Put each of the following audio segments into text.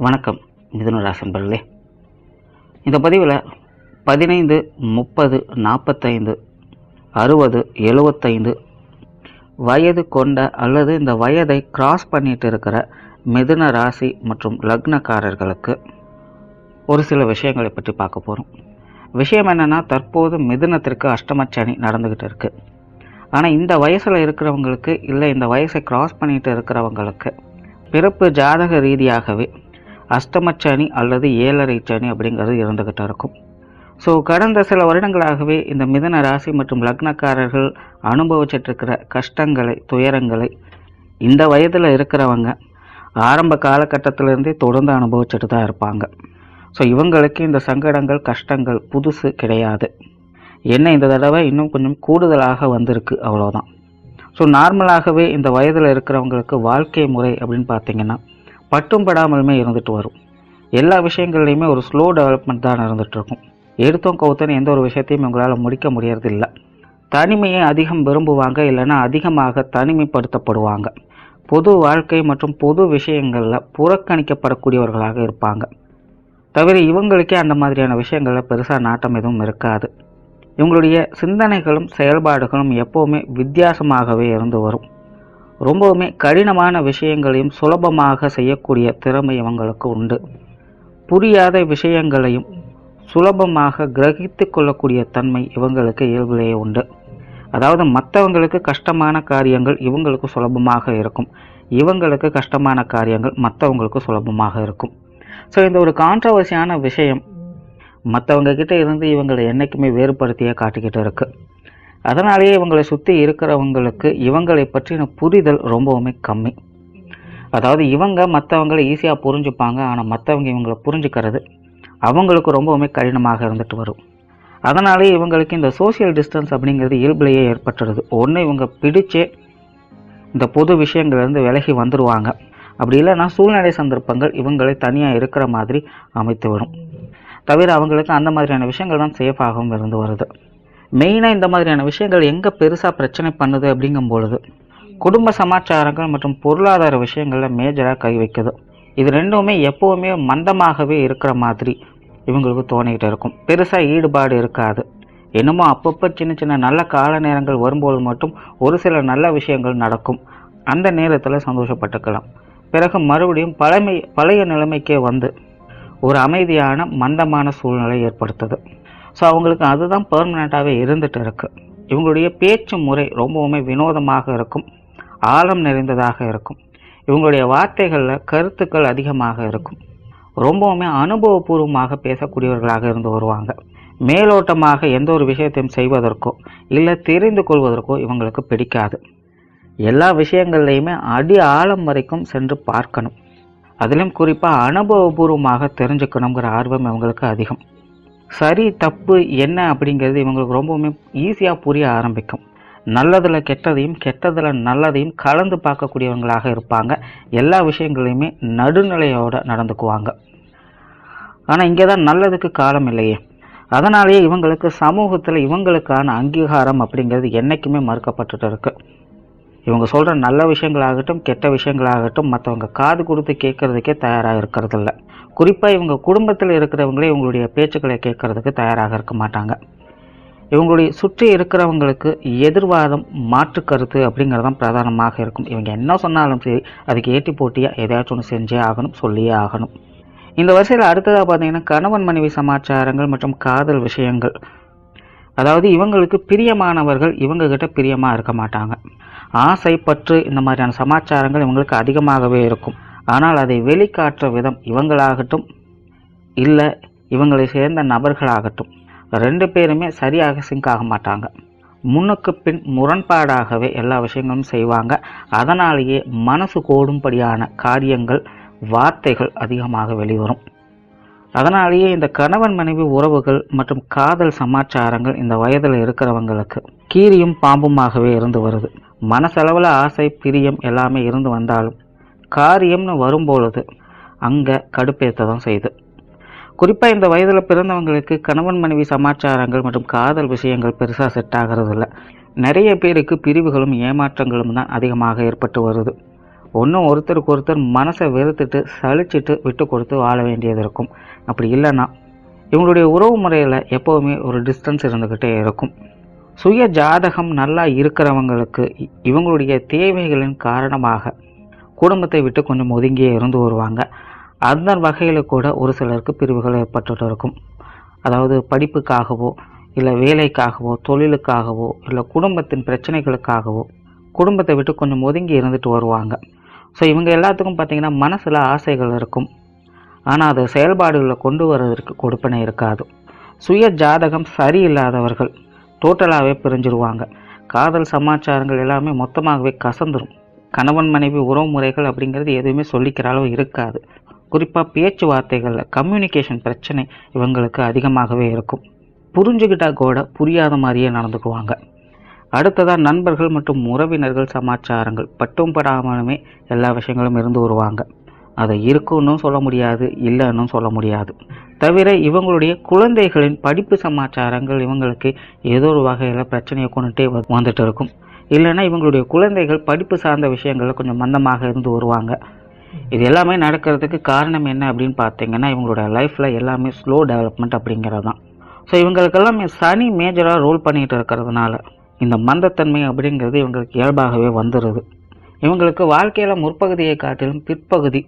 வணக்கம். மிதுன ராசன்பர்களே இந்த பதிவில் பதினைந்து முப்பது நாற்பத்தைந்து அறுபது எழுபத்தைந்து வயது கொண்ட அல்லது இந்த வயதை கிராஸ் பண்ணிட்டு இருக்கிற மிதுன ராசி மற்றும் லக்னக்காரர்களுக்கு ஒரு சில விஷயங்களை பற்றி பார்க்க போகிறோம் விஷயம் என்னென்னா தற்போது மிதுனத்திற்கு அஷ்டமச்சனி நடந்துக்கிட்டு இருக்குது ஆனால் இந்த வயசில் இருக்கிறவங்களுக்கு இல்லை இந்த வயசை கிராஸ் பண்ணிட்டு இருக்கிறவங்களுக்கு பிறப்பு ஜாதக ரீதியாகவே அஷ்டமச்சனி அல்லது ஏழரை சனி அப்படிங்கிறது இருந்துக்கிட்டு இருக்கும். ஸோ கடந்த சில வருடங்களாகவே இந்த மிதன ராசி மற்றும் லக்னக்காரர்கள் அனுபவிச்சிட்டு இருக்கிற கஷ்டங்களை துயரங்களை இந்த வயதில் இருக்கிறவங்க ஆரம்ப காலகட்டத்திலேருந்தே தொடர்ந்து அனுபவிச்சுட்டு தான் இருப்பாங்க. ஸோ இவங்களுக்கு இந்த சங்கடங்கள் கஷ்டங்கள் புதுசு கிடையாது. என்ன இந்த தடவை இன்னும் கொஞ்சம் கூடுதலாக வந்திருக்கு அவ்வளோதான் ஸோ நார்மலாகவே இந்த வயதில் இருக்கிறவங்களுக்கு வாழ்க்கை முறை அப்படின்னு பார்த்தீங்கன்னா பட்டும் படாமலுமே இருந்துட்டு வரும். எல்லா விஷயங்கள்லையுமே ஒரு ஸ்லோ டெவலப்மெண்ட் தான் இருந்துட்டு இருக்கும் எடுத்தோம் கவுத்தன்னு எந்த ஒரு விஷயத்தையும் உங்களால் முடிக்க முடியறதில்லை. தனிமையை அதிகம் விரும்புவாங்க இல்லைன்னா அதிகமாக தனிமைப்படுத்தப்படுவாங்க. பொது வாழ்க்கை மற்றும் பொது விஷயங்களில் புறக்கணிக்கப்படக்கூடியவர்களாக இருப்பாங்க. தவிர இவங்களுக்கே அந்த மாதிரியான விஷயங்களில் பெருசாக நாட்டம் எதுவும் இருக்காது. இவங்களுடைய சிந்தனைகளும் செயல்பாடுகளும் எப்போவுமே வித்தியாசமாகவே இருந்து வரும். ரொம்பவுமே கடினமான விஷயங்களையும் சுலபமாக செய்யக்கூடிய திறமை இவங்களுக்கு உண்டு. புரியாத விஷயங்களையும் சுலபமாக கிரகித்து கொள்ளக்கூடிய தன்மை இவங்களுக்கு இயல்பிலேயே உண்டு. அதாவது மற்றவங்களுக்கு கஷ்டமான காரியங்கள் இவங்களுக்கு சுலபமாக இருக்கும். இவங்களுக்கு கஷ்டமான காரியங்கள் மற்றவங்களுக்கு சுலபமாக இருக்கும். ஸோ இந்த ஒரு கான்ட்ரவர்சியான விஷயம் மற்றவங்க கிட்ட இருந்து இவங்களை என்றைக்குமே வேறுபடுத்தியே காட்டிக்கிட்டு இருக்குது அதனாலேயே இவங்களை சுற்றி இருக்கிறவங்களுக்கு இவங்களை பற்றின புரிதல் ரொம்பவுமே கம்மி. அதாவது இவங்க மற்றவங்களை ஈஸியாக புரிஞ்சுப்பாங்க. ஆனால் மற்றவங்க இவங்களை புரிஞ்சுக்கிறது அவங்களுக்கு ரொம்பவுமே கடினமாக இருந்துட்டு வரும். அதனாலே இவங்களுக்கு இந்த சோஷியல் டிஸ்டன்ஸ் அப்படிங்கிறது இயல்பிலேயே ஏற்பட்டுடுது ஒன்று இவங்க பிடிச்சே இந்த பொது விஷயங்கள்லேருந்து விலகி வந்துடுவாங்க அப்படி இல்லைன்னா சூழ்நிலை சந்தர்ப்பங்கள் இவங்களை தனியாக இருக்கிற மாதிரி அமைத்து விடும் தவிர அவங்களுக்கு அந்த மாதிரியான விஷயங்கள் தான் சேஃபாகவும் இருந்து வருது. மெயினாக இந்த மாதிரியான விஷயங்கள் எங்கே பெருசாக பிரச்சனை பண்ணுது அப்படிங்கும் பொழுது குடும்ப சமாச்சாரங்கள் மற்றும் பொருளாதார விஷயங்களில் மேஜராக கை வைக்குது. இது ரெண்டுமே எப்போவுமே மந்தமாகவே இருக்கிற மாதிரி இவங்களுக்கு தோணிக்கிட்டு இருக்கும். பெருசாக ஈடுபாடு இருக்காது. என்னமோ அப்பப்போ சின்ன சின்ன நல்ல கால நேரங்கள் வரும்போது மட்டும் ஒரு சில நல்ல விஷயங்கள் நடக்கும். அந்த நேரத்தில் சந்தோஷப்பட்டுக்கலாம். பிறகு மறுபடியும் பழமை பழைய நிலைமைக்கே வந்து ஒரு அமைதியான மந்தமான சூழ்நிலை ஏற்படுத்துது. ஸோ அவங்களுக்கு அதுதான் பெர்மனண்ட்டாகவே இருந்துட்டு இருக்கு. இவங்களுடைய பேச்சு முறை ரொம்பவுமே வினோதமாக இருக்கும். ஆழம் நிறைந்ததாக இருக்கும். இவங்களுடைய வார்த்தைகளில் கருத்துக்கள் அதிகமாக இருக்கும். ரொம்பவுமே அனுபவபூர்வமாக பேசக்கூடியவர்களாக இருந்து வருவாங்க. மேலோட்டமாக எந்த ஒரு விஷயத்தையும் செய்வதற்கோ இல்லை தெரிந்து கொள்வதற்கோ இவங்களுக்கு பிடிக்காது. எல்லா விஷயங்கள்லையுமே அடி ஆழம் வரைக்கும் சென்று பார்க்கணும். அதிலும் குறிப்பாக அனுபவபூர்வமாக தெரிஞ்சுக்கணுங்கிற ஆர்வம் இவங்களுக்கு அதிகம். சரி தப்பு என்ன அப்படிங்கிறது இவங்களுக்கு ரொம்பவுமே ஈஸியாக புரிய ஆரம்பிக்கும். நல்லதில் கெட்டதையும் கெட்டதில் நல்லதையும் கலந்து பார்க்கக்கூடியவங்களாக இருப்பாங்க. எல்லா விஷயங்களையுமே நடுநிலையோடு நடந்துக்குவாங்க. ஆனால் இங்கே தான் நல்லதுக்கு காலம் இல்லையே. அதனாலேயே இவங்களுக்கு சமூகத்தில் இவங்களுக்கான அங்கீகாரம் அப்படிங்கிறது என்றைக்குமே மறுக்கப்பட்டுட்டு இருக்குது இவங்க சொல்கிற நல்ல விஷயங்களாகட்டும் கெட்ட விஷயங்களாகட்டும் மற்றவங்க காது கொடுத்து கேட்கறதுக்கே தயாராக இருக்கிறதில்ல. குறிப்பாக இவங்க குடும்பத்தில் இருக்கிறவங்களே இவங்களுடைய பேச்சுக்களை கேட்கறதுக்கு தயாராக இருக்க மாட்டாங்க. இவங்களுடைய சுற்றி இருக்கிறவங்களுக்கு எதிர்வாதம் மாற்று கருத்து அப்படிங்கிறது தான் பிரதானமாக இருக்கும். இவங்க என்ன சொன்னாலும் சரி அதுக்கு ஏட்டி போட்டியாக ஏதாச்சும் ஒன்று செஞ்சே ஆகணும் சொல்லியே ஆகணும். இந்த வரிசையில் அடுத்ததாக பார்த்தீங்கன்னா கணவன் மனைவி சமாச்சாரங்கள் மற்றும் காதல் விஷயங்கள். அதாவது இவங்களுக்கு பிரியமானவர்கள் இவங்ககிட்ட பிரியமாக இருக்க மாட்டாங்க. ஆசை பற்று இந்த மாதிரியான சமாச்சாரங்கள் இவங்களுக்கு அதிகமாகவே இருக்கும். ஆனால் அதை வெளிக்காட்டுற விதம் இவங்களாகட்டும் இல்லை இவங்களை சேர்ந்த நபர்களாகட்டும். ரெண்டு பேருமே சரியாக சிங்க் ஆக மாட்டாங்க. முன்னுக்கு பின் முரண்பாடாகவே எல்லா விஷயங்களும் செய்வாங்க. அதனாலேயே மனசு கோடும்படியான காரியங்கள் வார்த்தைகள் அதிகமாக வெளிவரும். அதனாலேயே இந்த கணவன் மனைவி உறவுகள் மற்றும் காதல் சமாச்சாரங்கள் இந்த வயதில் இருக்கிறவங்களுக்கு கீரியும் பாம்புமாகவே இருந்து வருது. மனசளவில் ஆசை பிரியம் எல்லாமே இருந்து வந்தாலும் காரியம்னு வரும்பொழுது அங்கே கடுப்பேற்ற தான் செய்து. குறிப்பாக இந்த வயதில் பிறந்தவங்களுக்கு கணவன் மனைவி சமாச்சாரங்கள் மற்றும் காதல் விஷயங்கள் பெருசாக செட் ஆகிறது இல்லை நிறைய பேருக்கு பிரிவுகளும் ஏமாற்றங்களும் தான் அதிகமாக ஏற்பட்டு வருது. ஒன்றும் ஒருத்தருக்கு ஒருத்தர் மனசை வெறுத்துட்டு சலிச்சிட்டு விட்டு கொடுத்து வாழ வேண்டியது இருக்கும். அப்படி இல்லைன்னா இவங்களுடைய உறவு முறையில் எப்போவுமே ஒரு டிஸ்டன்ஸ் இருந்துக்கிட்டே இருக்கும். சுய ஜாதகம் நல்லா இருக்கிறவங்களுக்கு இவங்களுடைய தேவைகளின் காரணமாக குடும்பத்தை விட்டு கொஞ்சம் ஒதுங்கியே இருந்து வருவாங்க. அந்த வகையில் கூட ஒரு சிலருக்கு பிரிவுகள் ஏற்பட்டு இருக்கும் அதாவது படிப்புக்காகவோ இல்லை வேலைக்காகவோ தொழிலுக்காகவோ இல்லை குடும்பத்தின் பிரச்சனைகளுக்காகவோ குடும்பத்தை விட்டு கொஞ்சம் ஒதுங்கி இருந்துட்டு வருவாங்க. ஸோ இவங்க எல்லாத்துக்கும் பார்த்தீங்கன்னா மனசில் ஆசைகள் இருக்கும். ஆனால் அதை செயல்பாடுகளை கொண்டு வர்றதற்கு கொடுப்பனை இருக்காது. சுய ஜாதகம் சரியில்லாதவர்கள் டோட்டலாகவே பிரிஞ்சிருவாங்க. காதல் சமாச்சாரங்கள் எல்லாமே மொத்தமாகவே கசந்துரும். கணவன் மனைவி உறவு முறைகள் அப்படிங்கிறது எதுவுமே சொல்லிக்கிற அளவு இருக்காது. குறிப்பாக பேச்சுவார்த்தைகளில் கம்யூனிகேஷன் பிரச்சனை இவங்களுக்கு அதிகமாகவே இருக்கும். புரிஞ்சுக்கிட்டா கூட புரியாத மாதிரியே நடந்துக்குவாங்க. அடுத்ததாக நண்பர்கள் மற்றும் உறவினர்கள் சமாச்சாரங்கள். பட்டும் படாமலுமே எல்லா விஷயங்களும் இருந்து வருவாங்க. அதை இருக்குன்னு சொல்ல முடியாது இல்லைன்னு சொல்ல முடியாது. தவிர இவங்களுடைய குழந்தைகளின் படிப்பு சமாச்சாரங்கள் இவங்களுக்கு ஏதோ ஒரு வகையில் பிரச்சனையை கொண்டுட்டே வ- வந்துட்டு இருக்கும். இல்லைன்னா இவங்களுடைய குழந்தைகள் படிப்பு சார்ந்த விஷயங்களில் கொஞ்சம் மந்தமாக இருந்து வருவாங்க. இது எல்லாமே நடக்கிறதுக்கு காரணம் என்ன அப்படின்னு பார்த்தீங்கன்னா இவங்களோட லைஃப்பில் எல்லாமே ஸ்லோ டெவலப்மெண்ட் அப்படிங்கிறது தான் ஸோ இவங்களுக்கெல்லாம் சனி மேஜராக ரோல் பண்ணிகிட்டு இருக்கிறதுனால இந்த மந்தத்தன்மை அப்படிங்கிறது இவங்களுக்கு இயல்பாகவே வந்துடுது இவங்களுக்கு வாழ்க்கையில் முற்பகுதியை காட்டிலும் பிற்பகுதி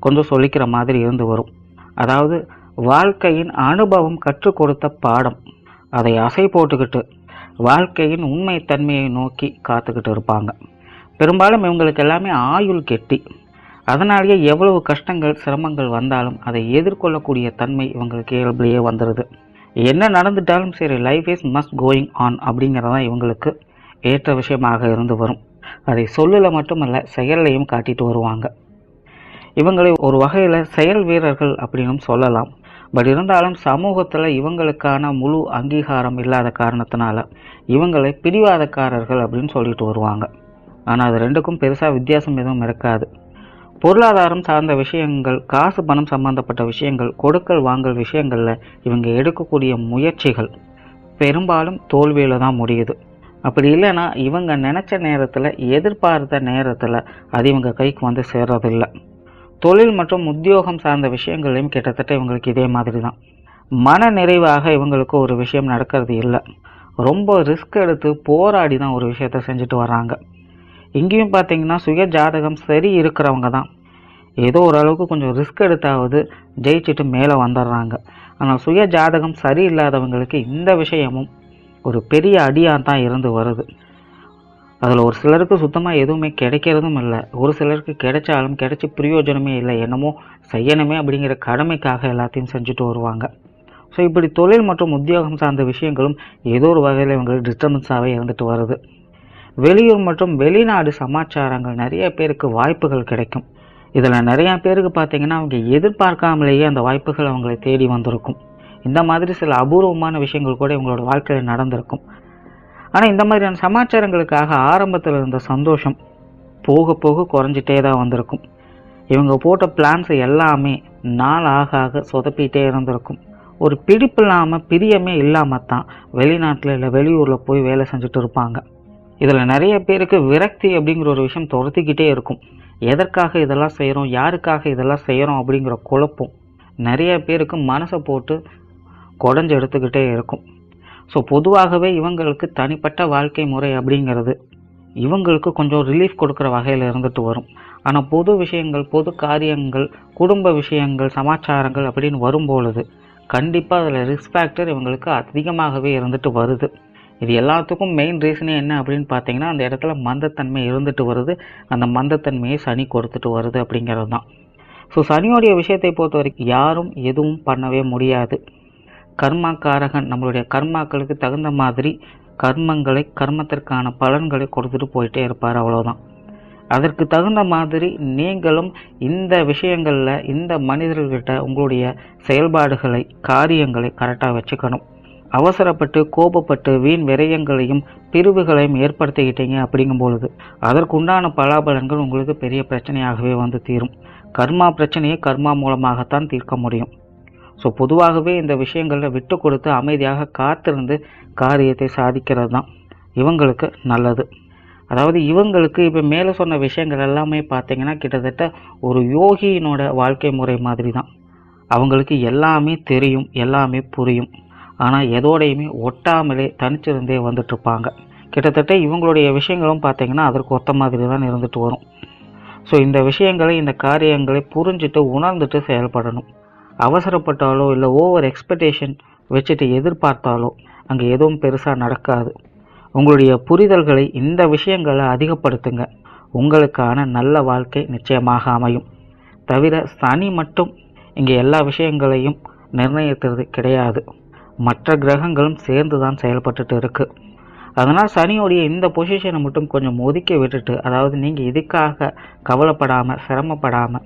கொஞ்சம் சொல்லிக்கிற மாதிரி இருந்து வரும். அதாவது வாழ்க்கையின் அனுபவம் கற்றுக் கொடுத்த பாடம். அதை அசை போட்டுக்கிட்டு வாழ்க்கையின் உண்மை தன்மையை நோக்கி காத்துக்கிட்டு இருப்பாங்க. பெரும்பாலும் இவங்களுக்கு எல்லாமே ஆயுள் கெட்டி. அதனாலேயே எவ்வளவு கஷ்டங்கள் சிரமங்கள் வந்தாலும் அதை எதிர்கொள்ளக்கூடிய தன்மை இவங்களுக்கு இயல்பிலேயே வந்துடுது என்ன நடந்துட்டாலும் சரி life is must going on அப்படிங்கிறதான் இவங்களுக்கு ஏற்ற விஷயமாக இருந்து வரும். அதை சொல்லில் மட்டுமல்ல செயல்லையும் காட்டிட்டு வருவாங்க. இவங்களை ஒரு வகையில் செயல் வீரர்கள் அப்படின்னும் சொல்லலாம். பட் இருந்தாலும் சமூகத்தில் இவங்களுக்கான முழு அங்கீகாரம் இல்லாத காரணத்தினால இவங்களை பிடிவாதக்காரர்கள் அப்படின்னு சொல்லிட்டு வருவாங்க. ஆனால் அது ரெண்டுக்கும் பெருசாக வித்தியாசம் எதுவும் இருக்காது. பொருளாதாரம் சார்ந்த விஷயங்கள் காசு பணம் சம்பந்தப்பட்ட விஷயங்கள் கொடுக்கல் வாங்கல் விஷயங்களில் இவங்க எடுக்கக்கூடிய முயற்சிகள் பெரும்பாலும் தோல்வியில் தான் முடியுது. அப்படி இல்லைன்னா இவங்க நினச்ச நேரத்தில் எதிர்பார்த்த நேரத்தில் அது இவங்க கைக்கு வந்து சேர்றதில்லை. தொழில் மற்றும் உத்தியோகம் சார்ந்த விஷயங்களையும் கிட்டத்தட்ட இவங்களுக்கு இதே மாதிரி தான் மன நிறைவாக இவங்களுக்கு ஒரு விஷயம் நடக்கிறது இல்லை. ரொம்ப ரிஸ்க் எடுத்து போராடி தான் ஒரு விஷயத்த செஞ்சுட்டு வராங்க. இங்கேயும் பார்த்தீங்கன்னா சுய ஜாதகம் சரி இருக்கிறவங்க தான். ஏதோ ஓரளவுக்கு கொஞ்சம் ரிஸ்க் எடுத்தாவது ஜெயிச்சுட்டு மேலே வந்துடுறாங்க. ஆனால் சுய ஜாதகம் சரியில்லாதவங்களுக்கு இந்த விஷயமும் ஒரு பெரிய அடியாக தான் இருந்து வருது. அதில் ஒரு சிலருக்கு சுத்தமாக எதுவுமே கிடைக்கிறதும் இல்லை. ஒரு சிலருக்கு கிடைச்சாலும் கிடைச்சி பிரயோஜனமே இல்லை. என்னமோ செய்யணுமே அப்படிங்கிற கடமைக்காக எல்லாத்தையும் செஞ்சுட்டு வருவாங்க. ஸோ இப்படி தொழில் மற்றும் உத்தியோகம் சார்ந்த விஷயங்களும் ஏதோ ஒரு வகையில் இவங்களுக்கு டிஸ்டர்பன்ஸாகவே இருந்துட்டு வருது. வெளியூர் மற்றும் வெளிநாடு சமாச்சாரங்கள் நிறைய பேருக்கு வாய்ப்புகள் கிடைக்கும். இதில் நிறையா பேருக்கு பார்த்தீங்கன்னா அவங்க எதிர்பார்க்காமலேயே அந்த வாய்ப்புகள் அவங்களை தேடி வந்திருக்கும். இந்த மாதிரி சில அபூர்வமான விஷயங்கள் கூட இவங்களோட வாழ்க்கையில் நடந்திருக்கும். ஆனால் இந்த மாதிரியான சமாச்சாரங்களுக்காக ஆரம்பத்தில் இருந்த சந்தோஷம் போக போக குறைஞ்சிட்டே தான் வந்திருக்கும். இவங்க போட்ட பிளான்ஸ் எல்லாமே நாள் ஆக ஆக சொதப்பிட்டே இருந்திருக்கும். ஒரு பிடிப்பு இல்லாமல் பிரியமே இல்லாமல் தான் வெளிநாட்டில் இல்லை வெளியூரில் போய் வேலை செஞ்சுட்டு இருப்பாங்க. இதில் நிறைய பேருக்கு விரக்தி அப்படிங்கிற ஒரு விஷயம் துரத்திக்கிட்டே இருக்கும். எதற்காக இதெல்லாம் செய்கிறோம் யாருக்காக இதெல்லாம் செய்கிறோம் அப்படிங்கிற குழப்பம் நிறைய பேருக்கு மனசை போட்டு குடஞ்சு எடுத்துக்கிட்டே இருக்கும். ஸோ பொதுவாகவே இவங்களுக்கு தனிப்பட்ட வாழ்க்கை முறை அப்படிங்கிறது. இவங்களுக்கு கொஞ்சம் ரிலீஃப் கொடுக்குற வகையில் இருந்துட்டு வரும். ஆனால் பொது விஷயங்கள் பொது காரியங்கள் குடும்ப விஷயங்கள் சமாச்சாரங்கள் அப்படின்னு வரும்பொழுது கண்டிப்பாக அதில் ரிஸ்க் ஃபேக்டர் இவங்களுக்கு அதிகமாகவே இருந்துட்டு வருது. இது எல்லாத்துக்கும் மெயின் ரீசனே என்ன அப்படின்னு பார்த்தீங்கன்னா அந்த இடத்துல மந்தத்தன்மை இருந்துட்டு வருது. அந்த மந்தத்தன்மையை சனி கொடுத்துட்டு வருது அப்படிங்கிறது தான் ஸோ சனியோடைய விஷயத்தை பொறுத்த வரைக்கும் யாரும் எதுவும் பண்ணவே முடியாது. கர்மாக்காரகன் நம்மளுடைய கர்மாக்களுக்கு தகுந்த மாதிரி கர்மங்களை கர்மத்திற்கான பலன்களை கொடுத்துட்டு போயிட்டே இருப்பார் அவ்வளோதான் அதற்கு தகுந்த மாதிரி நீங்களும் இந்த விஷயங்களில் இந்த மனிதர்கள்கிட்ட உங்களுடைய செயல்பாடுகளை காரியங்களை கரெக்டாக வச்சுக்கணும். அவசரப்பட்டு கோபப்பட்டு வீண் விரயங்களையும் பிரிவுகளையும் ஏற்படுத்திக்கிட்டீங்க அப்படிங்கும் பொழுது அதற்குண்டான பலாபலன்கள் உங்களுக்கு பெரிய பிரச்சனையாகவே வந்து தீரும். கர்மா பிரச்சனையை கர்மா மூலமாகத்தான் தீர்க்க முடியும். ஸோ பொதுவாகவே இந்த விஷயங்களில் விட்டு கொடுத்து அமைதியாக காத்திருந்து காரியத்தை சாதிக்கிறது தான் இவங்களுக்கு நல்லது. அதாவது இவங்களுக்கு இப்போ மேலே சொன்ன விஷயங்கள் எல்லாமே பார்த்தீங்கன்னா கிட்டத்தட்ட ஒரு யோகியினோட வாழ்க்கை முறை மாதிரி தான். அவங்களுக்கு எல்லாமே தெரியும் எல்லாமே புரியும். ஆனால் எதோடையுமே ஒட்டாமலே தனிச்சிருந்தே வந்துட்டுருப்பாங்க. கிட்டத்தட்ட இவங்களுடைய விஷயங்களும் பார்த்தீங்கன்னா அதற்கு ஒத்த மாதிரி தான் இருந்துட்டு வரும். ஸோ இந்த விஷயங்களை இந்த காரியங்களை புரிஞ்சுட்டு உணர்ந்துட்டு செயல்படணும். அவசரப்பட்டாலோ இல்லை ஓவர் எக்ஸ்பெக்டேஷன் வச்சுட்டு எதிர்பார்த்தாலோ அங்கே எதுவும் பெருசாக நடக்காது. உங்களுடைய புரிதல்களை இந்த விஷயங்களை அதிகப்படுத்துங்க. உங்களுக்கான நல்ல வாழ்க்கை நிச்சயமாக அமையும். தவிர சனி மட்டும் இங்கே எல்லா விஷயங்களையும் நிர்ணயிக்கிறது கிடையாது. மற்ற கிரகங்களும் சேர்ந்து தான் செயல்பட்டுட்டு இருக்குது அதனால் சனியோடைய இந்த பொசிஷனை மட்டும் கொஞ்சம் ஒதுக்கி விட்டுட்டு அதாவது நீங்கள் இதுக்காக கவலைப்படாமல் சிரமப்படாமல்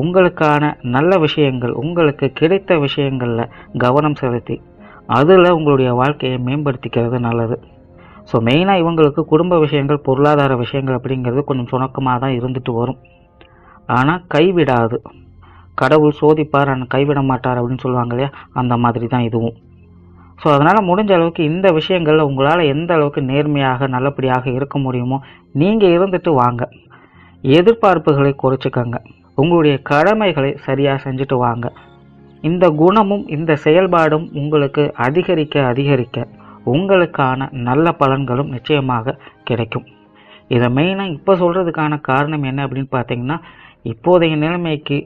உங்களுக்கான நல்ல விஷயங்கள் உங்களுக்கு கிடைத்த விஷயங்களில் கவனம் செலுத்தி அதில் உங்களுடைய வாழ்க்கையை மேம்படுத்திக்கிறது நல்லது. ஸோ மெயினாக இவங்களுக்கு குடும்ப விஷயங்கள் பொருளாதார விஷயங்கள் அப்படிங்கிறது கொஞ்சம் சுணக்கமாக தான் இருந்துட்டு வரும். ஆனால் கைவிடாது. கடவுள் சோதிப்பார் ஆனால் கைவிட மாட்டார் அப்படின்னு சொல்லுவாங்க இல்லையா? அந்த மாதிரி தான் இதுவும். ஸோ அதனால் முடிஞ்ச அளவுக்கு இந்த விஷயங்களில் உங்களால் எந்த அளவுக்கு நேர்மையாக நல்லபடியாக இருக்க முடியுமோ நீங்கள் இருந்துட்டு வாங்க. எதிர்பார்ப்புகளை குறைச்சிக்கங்க. உங்களுடைய கடமைகளை சரியாக செஞ்சுட்டு வாங்க. இந்த குணமும் இந்த செயல்பாடும் உங்களுக்கு அதிகரிக்க அதிகரிக்க உங்களுக்கான நல்ல பலன்களும் நிச்சயமாக கிடைக்கும். இதை மெயினாக இப்போ சொல்கிறதுக்கான காரணம் என்ன அப்படின்னு பார்த்தீங்கன்னா இப்போதைய நிலைமைக்கு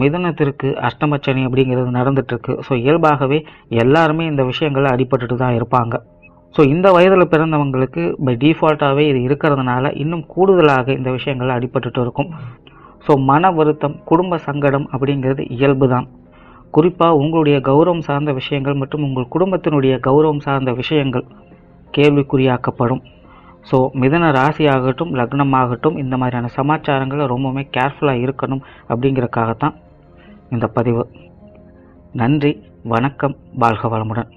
மிதுனத்திற்கு அஷ்டமச்சனி அப்படிங்கிறது நடந்துட்டுருக்கு. ஸோ இயல்பாகவே எல்லாருமே இந்த விஷயங்களில் அடிபட்டுட்டு தான் இருப்பாங்க. ஸோ இந்த வயதில் பிறந்தவங்களுக்கு பை டிஃபால்ட்டாகவே இது இருக்கிறதுனால இன்னும் கூடுதலாக இந்த விஷயங்கள் அடிபட்டுட்டு இருக்கும். ஸோ மன வருத்தம் குடும்ப சங்கடம் அப்படிங்கிறது இயல்பு தான் குறிப்பாக உங்களுடைய கௌரவம் சார்ந்த விஷயங்கள் மற்றும் உங்கள் குடும்பத்தினுடைய கௌரவம் சார்ந்த விஷயங்கள் கேள்விக்குறியாக்கப்படும். ஸோ மிதன ராசி ஆகட்டும் லக்னம் ஆகட்டும் இந்த மாதிரியான சமாச்சாரங்களை ரொம்பவுமே கேர்ஃபுல்லாக இருக்கணும் அப்படிங்கிறக்காகத்தான் இந்த பதிவு. நன்றி வணக்கம் வாழ்க வளமுடன்.